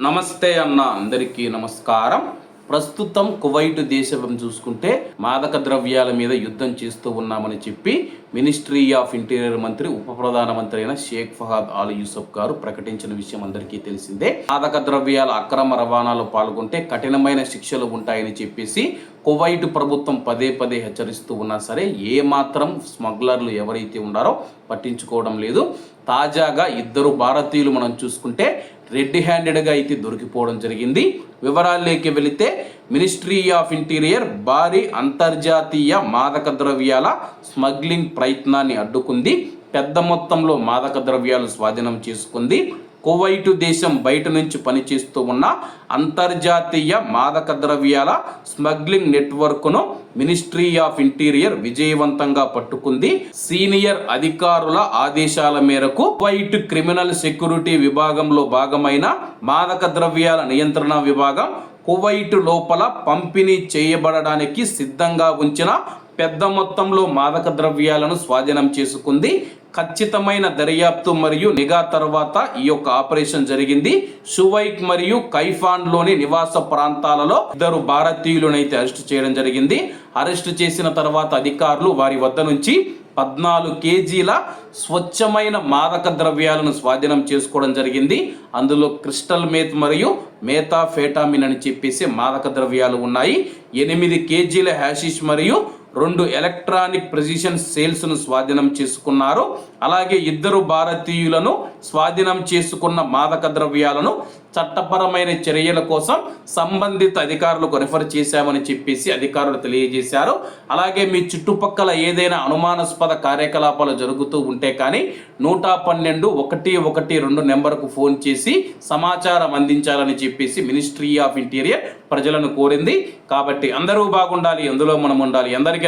నమస్తే అన్న అందరికీ నమస్కారం. ప్రస్తుతం కువైట్ దేశం చూసుకుంటే మాదక ద్రవ్యాల మీద యుద్ధం చేస్తూ ఉన్నామని చెప్పి మినిస్ట్రీ ఆఫ్ ఇంటీరియర్ మంత్రి ఉప ప్రధానమంత్రి అయిన షేక్ ఫహాద్ ఆల్ యూసఫ్ గారు ప్రకటించిన విషయం అందరికీ తెలిసిందే. మాదక ద్రవ్యాల అక్రమ రవాణాలో పాల్గొంటే కఠినమైన శిక్షలు ఉంటాయని చెప్పేసి కువైట్ ప్రభుత్వం పదే పదే హెచ్చరిస్తూ ఉన్నా సరే ఏ మాత్రం స్మగ్లర్లు ఎవరైతే ఉన్నారో పట్టించుకోవడం లేదు. తాజాగా ఇద్దరు భారతీయులు మనం చూసుకుంటే రెడ్ హ్యాండెడ్గా అయితే దొరికిపోవడం జరిగింది. వివరాల్లోకి వెళితే మినిస్ట్రీ ఆఫ్ ఇంటీరియర్ భారీ అంతర్జాతీయ మాదక ద్రవ్యాల స్మగ్లింగ్ ప్రయత్నాన్ని అడ్డుకుంది. పెద్ద మొత్తంలో మాదక ద్రవ్యాలు స్వాధీనం చేసుకుంది. కువైటు దేశం బయట నుంచి పనిచేస్తూ ఉన్న అంతర్జాతీయ మాదక ద్రవ్యాల స్మగ్లింగ్ నెట్వర్క్ను మినిస్ట్రీ ఆఫ్ ఇంటీరియర్ విజయవంతంగా పట్టుకుంది. సీనియర్ అధికారుల ఆదేశాల మేరకు కువైట్ క్రిమినల్ సెక్యూరిటీ విభాగంలో భాగమైన మాదక ద్రవ్యాల నియంత్రణ విభాగం కువైట్ లోపల పంపిణీ చేయబడడానికి సిద్ధంగా ఉంచిన పెద్ద మొత్తంలో మాదక ద్రవ్యాలను స్వాధీనం చేసుకుంది. ఖచ్చితమైన దర్యాప్తు మరియు నిఘా తర్వాత ఈ యొక్క ఆపరేషన్ జరిగింది. షువైక్ మరియు కైఫాన్లోని నివాస ప్రాంతాలలో ఇద్దరు భారతీయులనైతే అరెస్ట్ చేయడం జరిగింది. అరెస్ట్ చేసిన తర్వాత అధికారులు వారి వద్ద నుంచి పద్నాలుగు కేజీల స్వచ్ఛమైన మాదక ద్రవ్యాలను స్వాధీనం చేసుకోవడం జరిగింది. అందులో క్రిస్టల్ మేత్ మరియు మేతాఫేటామిన్ అని చెప్పేసి మాదక ద్రవ్యాలు ఉన్నాయి. ఎనిమిది కేజీల హ్యాషిష్ మరియు రెండు ఎలక్ట్రానిక్ ప్రెసిషన్ సేల్స్ను స్వాధీనం చేసుకున్నారు. అలాగే ఇద్దరు భారతీయులను స్వాధీనం చేసుకున్న మాదక ద్రవ్యాలను చట్టపరమైన చర్యల కోసం సంబంధిత అధికారులకు రిఫర్ చేశామని చెప్పేసి అధికారులు తెలియజేశారు. అలాగే మీ చుట్టుపక్కల ఏదైనా అనుమానాస్పద కార్యకలాపాలు జరుగుతూ ఉంటే కానీ నూట పన్నెండు ఒకటి ఒకటి రెండు నెంబర్కు ఫోన్ చేసి సమాచారం అందించాలని చెప్పేసి మినిస్ట్రీ ఆఫ్ ఇంటీరియర్ ప్రజలను కోరింది. కాబట్టి అందరూ బాగుండాలి అందులో మనం ఉండాలి. అందరికీ